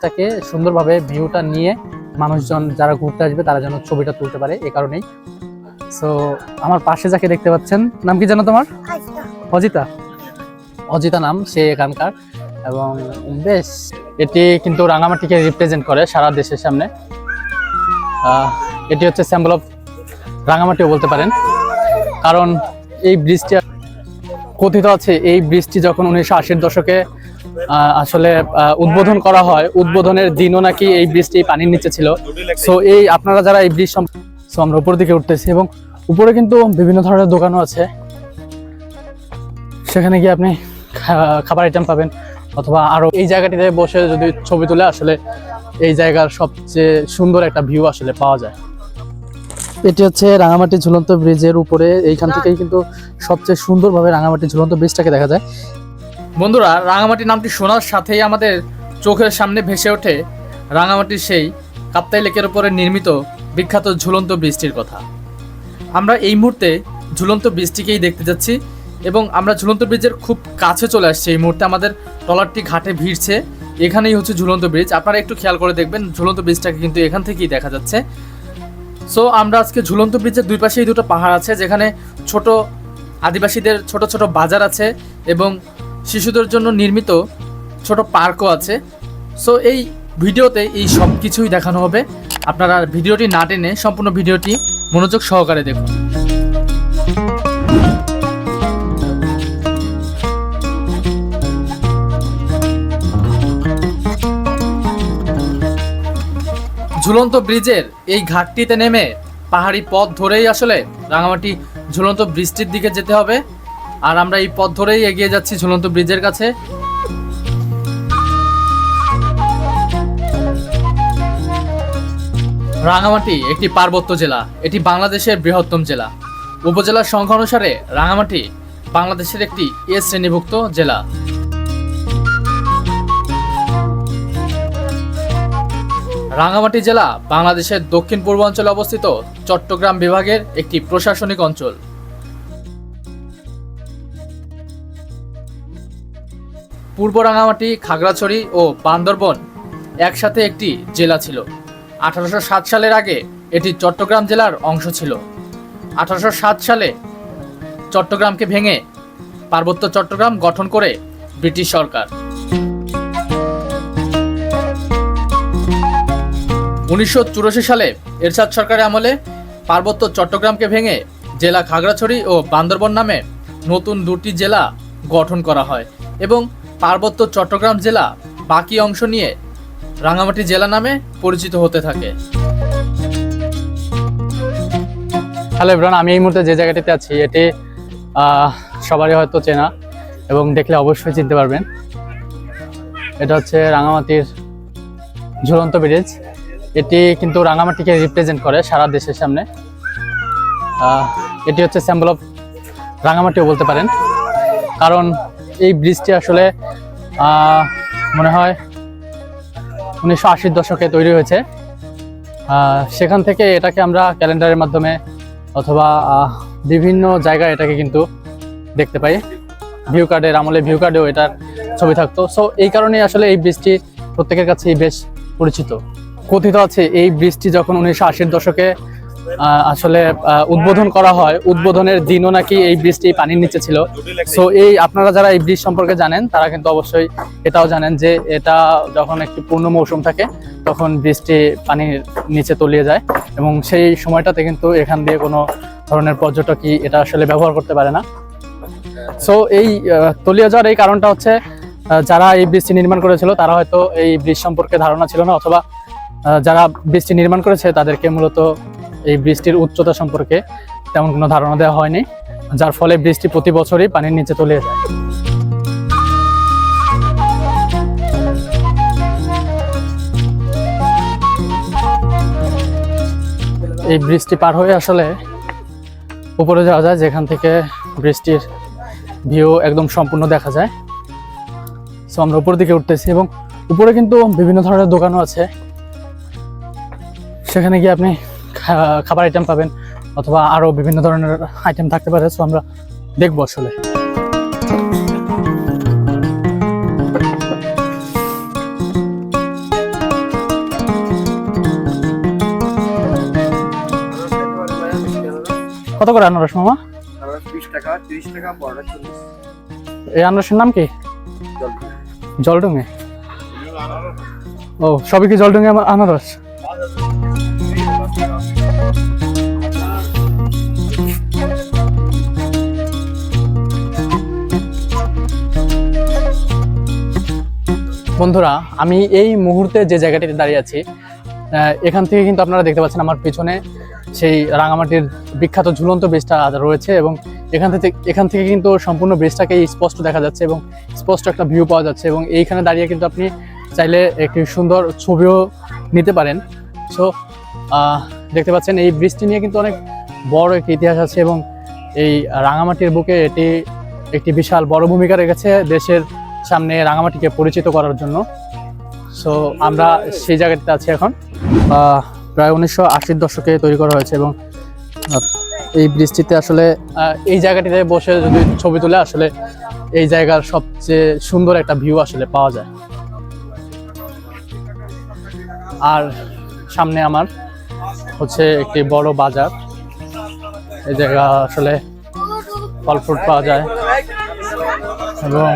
তাকে সুন্দরভাবে ভিউটা নিয়ে মানুষজন যারা ঘুরতে আসবে তারা যেন ছবিটা তুলতে পারে এ কারণেই। সো আমার পাশে যাকে দেখতে পাচ্ছেন নাম কি জানো তোমার? অজিতা। অজিতা। নাম সে এখানকার। এবং বেশ এটি কিন্তু রাঙামাটিকে রিপ্রেজেন্ট করে সারা দেশের সামনে। আহ, এটি হচ্ছে স্যাম্বল অফ রাঙামাটিও বলতে পারেন। কারণ এই ব্রিজটি কথিত আছে এই ব্রিজটি যখন উনিশশো আশির দশকে আসলে উদ্বোধন করা হয়। উদ্বোধনের দিনও নাকি এই ব্রিজটি পানির নিচে ছিল। সো এই আপনারা যারা এই ব্রিজ সো আমরা উপর দিকে উঠতেছি এবং উপরে কিন্তু বিভিন্ন ধরনের দোকানও আছে। সেখানে গিয়ে আপনি খাবার আইটেম পাবেন অথবা আরও এই জায়গাটিতে বসে যদি ছবি তুলে, আসলে এই জায়গার সবচেয়ে সুন্দর একটা ভিউ আসলে পাওয়া যায়। এটি হচ্ছে রাঙামাটি ঝুলন্ত ব্রিজের উপরে। এইখান থেকেই কিন্তু সবচেয়ে সুন্দরভাবে রাঙামাটি ঝুলন্ত ব্রিজটাকে দেখা যায়। বন্ধুরা রাঙামাটি নামটি শোনার সাথেই আমাদের চোখের সামনে ভেসে ওঠে রাঙামাটির সেই কাপ্তাই লেকের উপরে নির্মিত বিখ্যাত ঝুলন্ত বৃষ্টির কথা। আমরা এই মুহূর্তে ঝুলন্ত বৃষ্টিকেই দেখতে যাচ্ছি এবং আমরা ঝুলন্ত ব্রিজের খুব কাছে চলে আসছি। এই মুহূর্তে আমাদের ট্রলারটি ঘাটে ভিড়ছে, এখানেই হচ্ছে ঝুলন্ত ব্রিজ। আপনারা একটু খেয়াল করে দেখবেন, ঝুলন্ত ব্রিজটাকে কিন্তু এখান থেকেই দেখা যাচ্ছে। সো আমরা আজকে ঝুলন্ত ব্রিজের দুই পাশেই দুটো পাহাড় আছে, যেখানে ছোট আদিবাসীদের ছোট ছোট বাজার আছে এবং শিশুদের জন্য নির্মিত ছোট পার্কও আছে। সো এই ভিডিওতে এই সব কিছুই দেখানো হবে। আপনারা ভিডিওটি না টেনে সম্পূর্ণ ভিডিওটি মনোযোগ সহকারে দেখুন। ঝুলন্ত ব্রিজের এই ঘাটটিতে নেমে পাহাড়ি পথ ধরেই আসলে রাঙামাটি ঝুলন্ত ব্রিজটির দিকে যেতে হবে। আর আমরা এই পথ ধরেই এগিয়ে যাচ্ছি ঝুলন্ত ব্রিজের কাছে। রাঙামাটি একটি পার্বত্য জেলা, এটি বাংলাদেশের বৃহত্তম জেলা। উপজেলার সংখ্যা অনুসারে রাঙামাটি বাংলাদেশের একটি এ শ্রেণীভুক্ত জেলা। রাঙামাটি জেলা বাংলাদেশের দক্ষিণ পূর্বাঞ্চলে অবস্থিত চট্টগ্রাম বিভাগের একটি প্রশাসনিক অঞ্চল। পূর্ব রাঙামাটি খাগড়াছড়ি ও বান্দরবন একসাথে একটি জেলা ছিল। আঠারোশো সাত সালের আগে এটি চট্টগ্রাম জেলার অংশ ছিল। আঠারোশো সাত সালে চট্টগ্রামকে ভেঙে পার্বত্য চট্টগ্রাম গঠন করে ব্রিটিশ সরকার। উনিশশো চুরাশি সালে এরশাদ সরকারের আমলে পার্বত্য চট্টগ্রামকে ভেঙে জেলা খাগড়াছড়ি ও বান্দরবন নামে নতুন দুটি জেলা গঠন করা হয় এবং পার্বত্য চট্টগ্রাম জেলা বাকি অংশ নিয়ে রাঙামাটি জেলা নামে পরিচিত হতে থাকে। হ্যালো এভরান আমি এই মুহূর্তে যে জায়গাটিতে আছি, এটি সবারই হয়তো চেনা এবং দেখলে অবশ্যই চিনতে পারবেন। এটা হচ্ছে রাঙামাটির ঝুলন্ত ব্রিজ। এটি কিন্তু রাঙামাটিকে রিপ্রেজেন্ট করে সারা দেশের সামনে। এটি হচ্ছে স্যাম্বল অফ রাঙামাটিও বলতে পারেন। কারণ এই ব্রিজটি আসলে মনে হয় উনিশশো আশির দশকে তৈরি হয়েছে। সেখান থেকে এটাকে আমরা ক্যালেন্ডারের মাধ্যমে অথবা বিভিন্ন জায়গায় এটাকে কিন্তু দেখতে পাই। ভিউ কার্ডের আমলে ভিউ কার্ডেও এটার ছবি থাকতো। সো এই কারণেই আসলে এই ব্রিজটি প্রত্যেকের কাছেই বেশ পরিচিত। কথিত আছে, এই ব্রিজটি যখন উনিশশো আশির দশকে আসলে উদ্বোধন করা হয়। উদ্বোধনের দিনও নাকি এই ব্রিজটি পানির নিচে ছিল। সো এই আপনারা যারা এই ব্রিজ সম্পর্কে জানেন, তারা কিন্তু অবশ্যই এটাও জানেন যে এটা যখন একটি পূর্ণ মৌসুম থাকে, তখন বৃষ্টি পানির নিচে তলিয়ে যায় এবং সেই সময়টাতে কিন্তু এখান দিয়ে কোনো ধরনের পর্যটকই এটা আসলে ব্যবহার করতে পারে না। সো এই তলিয়ে যাওয়ার এই কারণটা হচ্ছে যারা এই ব্রিজটি নির্মাণ করেছিল, তারা হয়তো এই ব্রিজ সম্পর্কে ধারণা ছিল না, অথবা যারা ব্রিজটি নির্মাণ করেছে, তাদেরকে মূলত এই ব্রিজটির উচ্চতা সম্পর্কে তেমন কোনো ধারণা দেওয়া হয়নি, যার ফলে বৃষ্টি প্রতি বছরই পানির নিচে তলিয়ে যায়। এই বৃষ্টি পার হয়ে আসলে উপরে যাওয়া যায়, যেখান থেকে বৃষ্টির ভিউ একদম সম্পূর্ণ দেখা যায়। সো আমরা উপর দিকে উঠতেছি এবং উপরে কিন্তু বিভিন্ন ধরনের দোকানও আছে। সেখানে গিয়ে আপনি খাবার আইটেম পাবেন অথবা আরও বিভিন্ন ধরনের আইটেম থাকতে পারে সো আমরা দেখব আসলে। কত করে আনারস মামা? এই আনারসের নাম কি? জলডুঙে? ও সবই কি জলডুঙে আনারস? বন্ধুরা, আমি এই মুহূর্তে যে জায়গাটিতে দাঁড়িয়ে আছি এখান থেকে কিন্তু আপনারা দেখতে পাচ্ছেন আমার পিছনে সেই রাঙামাটির বিখ্যাত ঝুলন্ত ব্রিজটা রয়েছে এবং এখান থেকে এখান থেকে কিন্তু সম্পূর্ণ ব্রিজটাকে স্পষ্ট দেখা যাচ্ছে এবং স্পষ্ট একটা ভিউ পাওয়া যাচ্ছে এবং এইখানে দাঁড়িয়ে কিন্তু আপনি চাইলে একটি সুন্দর ছবিও নিতে পারেন। সো দেখতে পাচ্ছেন এই ব্রিজটি নিয়ে কিন্তু অনেক বড় একটি ইতিহাস আছে এবং এই রাঙামাটির বুকে এটি একটি বিশাল বড় ভূমিকা রেখেছে দেশের সামনে রাঙামাটিকে পরিচিত করার জন্য। সো আমরা সেই জায়গাটিতে আছি এখন। প্রায় উনিশশো আশির দশকে তৈরি করা হয়েছে এবং এই ব্রিজটিতে আসলে এই জায়গাটিতে বসে যদি ছবি তুলে, আসলে এই জায়গার সবচেয়ে সুন্দর একটা ভিউ আসলে পাওয়া যায়। আর সামনে আমার হচ্ছে একটি বড় বাজার। এই জায়গা আসলে ফল ফ্রুট পাওয়া যায়। এবং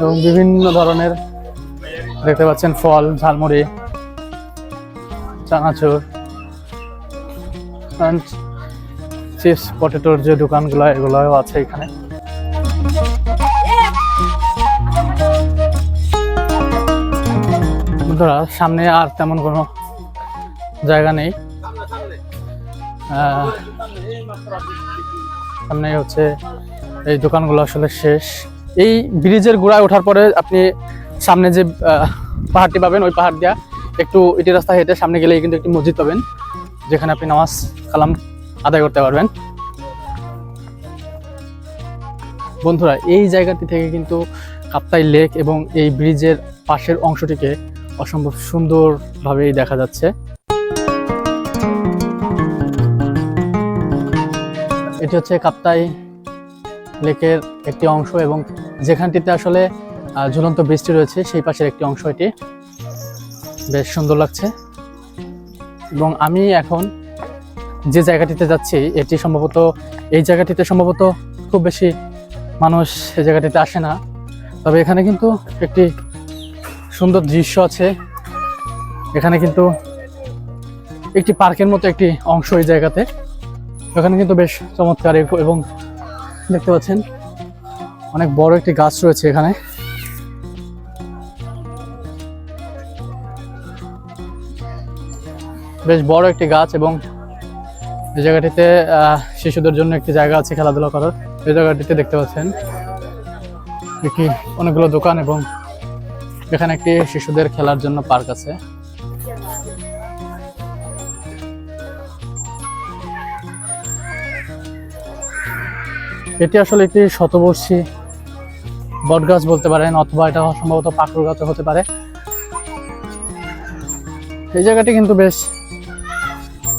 এবং বিভিন্ন ধরনের দেখতে পাচ্ছেন ফল, ঝালমুড়ি, চানাচুর চিপস পটেটোর যে দোকানগুলো, এগুলোও আছে এখানে। বন্ধুরা, সামনে আর তেমন কোনো জায়গা নেই। সামনে হচ্ছে এই দোকানগুলো আসলে শেষ। এই ব্রিজের গোড়ায় ওঠার পরে আপনি সামনে যে পাহাড়টি পাবেন, ওই পাহাড় দিয়া একটু ইটি রাস্তা হেঁটে সামনে গেলেই কিন্তু একটি মসজিদ পাবেন, যেখানে আপনি নামাজ কালাম আদায় করতে পারবেন। বন্ধুরা, এই জায়গাটি থেকে কিন্তু কাপ্তাই লেক এবং এই ব্রিজের পাশের অংশটিকে অসম্ভব সুন্দরভাবেই দেখা যাচ্ছে। এটি হচ্ছে কাপ্তাই লেকের একটি অংশ এবং যেখানটিতে আসলে ঝুলন্ত বৃষ্টি রয়েছে, সেই পাশের একটি অংশ এটি। বেশ সুন্দর লাগছে। এবং আমি এখন যে জায়গাটিতে যাচ্ছি, এটি সম্ভবত, এই জায়গাটিতে সম্ভবত খুব বেশি মানুষ এই জায়গাটিতে আসে না। তবে এখানে কিন্তু একটি সুন্দর দৃশ্য আছে। এখানে কিন্তু একটি পার্কের মতো একটি অংশ এই জায়গাতে। এখানে কিন্তু বেশ চমৎকার এবং দেখতে পাচ্ছেন অনেক বড় একটি গাছ রয়েছে এখানে। বেশ বড় একটি গাছ এবং এই জায়গাটিতে শিশুদের জন্য একটি জায়গা আছে খেলাধুলা করার। এই জায়গাটিতে দেখতে পাচ্ছেন একটি অনেকগুলো দোকান এবং এখানে একটি শিশুদের খেলার জন্য পার্ক আছে। এটি আসলে একটি শতবর্ষী বটগাছ বলতে পারেন অথবা এটা সম্ভবত পাকুর গাছও হতে পারে। এই জায়গাটি কিন্তু বেশ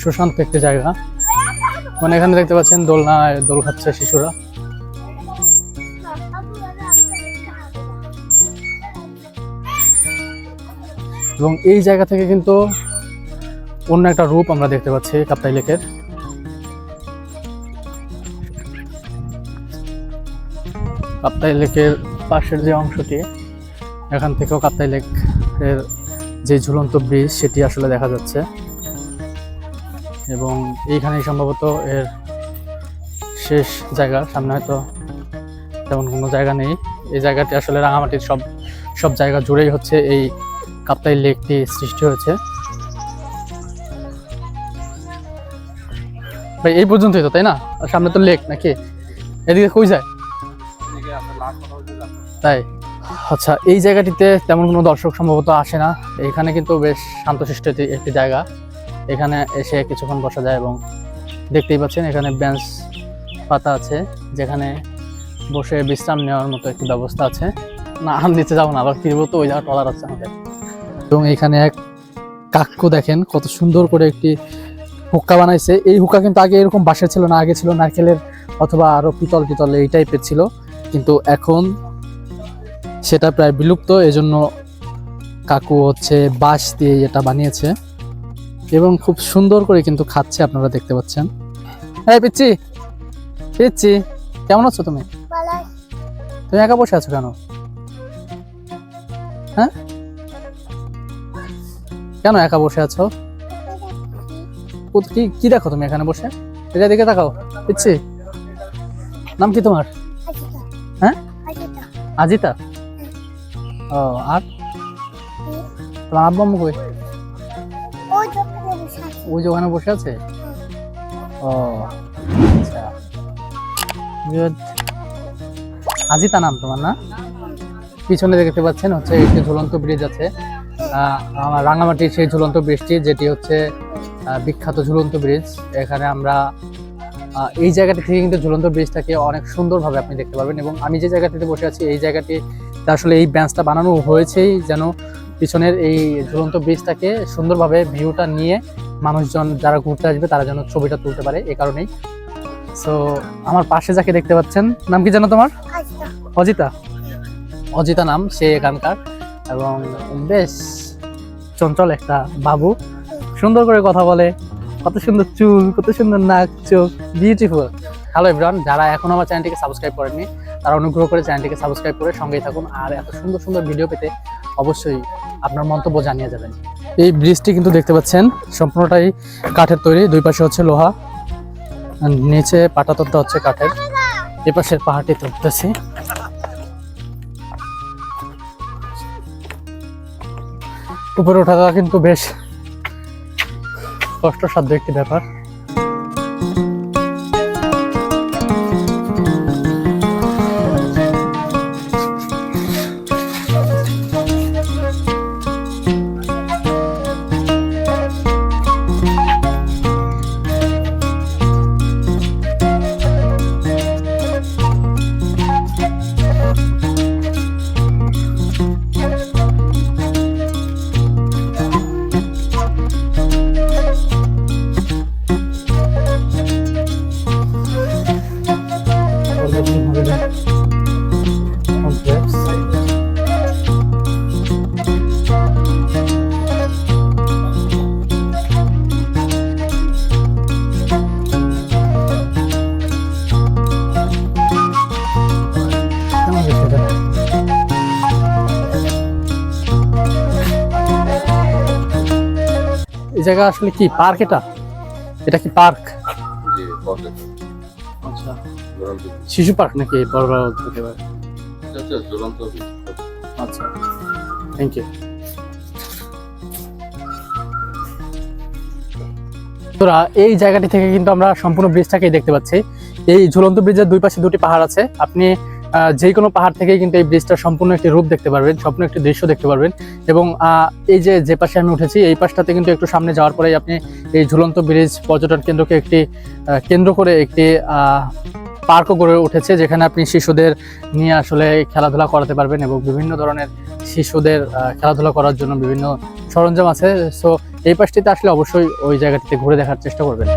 সুশান্ত একটি জায়গা। মানে এখানে দেখতে পাচ্ছেন দোলনায় দোল খাচ্ছে শিশুরা। এবং এই জায়গা থেকে কিন্তু অন্য একটা রূপ আমরা দেখতে পাচ্ছি কাপ্তাই লেকের। কাপ্তাই লেকের পাশের যে অংশটি, এখান থেকেও কাপ্তাই লেক এর যে ঝুলন্ত ব্রিজ, সেটি আসলে দেখা যাচ্ছে। এবং এইখানেই সম্ভবত এর শেষ জায়গা, সামনে হয়তো তেমন কোনো জায়গা নেই। এই জায়গাটি আসলে রাঙামাটির সব সব জায়গা জুড়েই হচ্ছে এই কাপ্তাই লেকটি সৃষ্টি হয়েছে। ভাই, এই পর্যন্তই তো, তাই না? সামনে তো লেক নাকি? এদিকে কই যায়? তাই? আচ্ছা এই জায়গাটিতে তেমন কোনো দর্শক সম্ভবত আসে না। এখানে কিন্তু বেশ শান্তশিষ্ট একটি- জায়গা। এখানে এসে কিছুক্ষণ বসা যায় এবং দেখতেই পাচ্ছেন এখানে বেঞ্চ পাতা আছে, যেখানে বসে বিশ্রাম নেওয়ার মতো একটি ব্যবস্থা আছে। না আর নিচে যাব না, আবার ফিরবো তো, ওই জায়গা টলার আছে আমাদের। এবং এখানে এক কাক্কু দেখেন কত সুন্দর করে একটি হুক্কা বানাইছে। এই হুক্কা কিন্তু আগে এরকম বাঁশের ছিল না, আগে ছিল নারকেলের অথবা আরও পিতল পিতল এই টাইপের ছিল। কিন্তু এখন সেটা প্রায় বিলুপ্ত এজন্য কাকু হচ্ছে বাঁশ দিয়ে এটা বানিয়েছে এবং খুব সুন্দর করে কিন্তু খাচ্ছে আপনারা দেখতে পাচ্ছেন। হ্যাঁ পিচ্ছি পিচ্ছি কেমন আছো তুমি? তুমি একা বসে আছো কেন? হ্যাঁ? কেন একা বসে আছো? কি কি দেখো তুমি এখানে বসে? এটা দিকে তাকাও। পিচ্ছি নাম কি তোমার? হ্যাঁ? আজিতা? ও আর? তোমার আব্বু আম্মু কই ওই যে ওখানে বসে আছে? ও আচ্ছা। আজিতা নাম তোমার না? পিছনে দেখতে পাচ্ছেন হচ্ছে একটি ঝুলন্ত ব্রিজ আছে। আমার রাঙামাটির সেই ঝুলন্ত ব্রিজটি যেটি হচ্ছে বিখ্যাত ঝুলন্ত ব্রিজ। এখানে আমরা এই জায়গাটি থেকে কিন্তু ঝুলন্ত ব্রিজটাকে অনেক সুন্দরভাবে আপনি দেখতে পারবেন এবং আমি যে জায়গাটিতে বসে আছি এই জায়গাটি আসলে এই বেঞ্চটা বানানো হয়েছেই যেন পিছনের এই ঝুলন্ত ব্রিজটাকে সুন্দরভাবে ভিউটা নিয়ে মানুষজন যারা ঘুরতে আসবে তারা যেন ছবিটা তুলতে পারে এ কারণেই। সো আমার পাশে যাকে দেখতে পাচ্ছেন নাম কি জানো তোমার? অজিতা। অজিতা। নাম সে এখানকার। এবং বেশ চঞ্চল একটা বাবু। সুন্দর করে কথা বলে। কত সুন্দর চুল কত সুন্দর নাক চোখ বিউটিফুল হ্যালো এভরিওয়ান যারা এখন আমার চ্যানেলটিকে সাবস্ক্রাইব করেননি তারা অনুগ্রহ করে চ্যানেলটিকে সাবস্ক্রাইব করে সঙ্গেই থাকুন। আর এত সুন্দর সুন্দর ভিডিও পেতে অবশ্যই আপনার মন্তব্য জানিয়ে যাবেন। এই ব্রিজটি কিন্তু দেখতে পাচ্ছেন, সম্পূর্ণটাই কাঠের তৈরি। দুই পাশে হচ্ছে লোহা নিচে পাটাতনটা হচ্ছে কাঠের। এ পাশের পাহাড়টি তুলতেছি। উপরে ওঠাটা কিন্তু বেশ কষ্টসাধ্য একটি ব্যাপার। জায়গা আসলে কি? পার্ক এটা? এটা কি পার্ক? আচ্ছা। শিশু পার্ক নাকি বড় হতে পারে আচ্ছা। থ্যাংক ইউ তোরা এই জায়গাটি থেকে কিন্তু আমরা সম্পূর্ণ ব্রিজটাকেই দেখতে পাচ্ছি। এই ঝুলন্ত ব্রিজের দুই পাশে দুটি পাহাড় আছে। আপনি যে কোনো পাহাড় থেকেই কিন্তু এই ব্রিজটার সম্পূর্ণ একটি রূপ দেখতে পারবেন, সম্পূর্ণ একটি দৃশ্য দেখতে পারবেন এবং এই যে যে পাশে আমি উঠেছি, এই পাশটাতে কিন্তু একটু সামনে যাওয়ার পরেই আপনি এই ঝুলন্ত ব্রিজ পর্যটন কেন্দ্রকে একটি কেন্দ্র করে একটি পার্কও গড়ে উঠেছে, যেখানে আপনি শিশুদের নিয়ে আসলে খেলাধুলা করাতে পারবেন এবং বিভিন্ন ধরনের শিশুদের খেলাধুলা করার জন্য বিভিন্ন সরঞ্জাম আছে। সো এই পাশটিতে আসলে অবশ্যই ওই জায়গাটিতে ঘুরে দেখার চেষ্টা করবেন।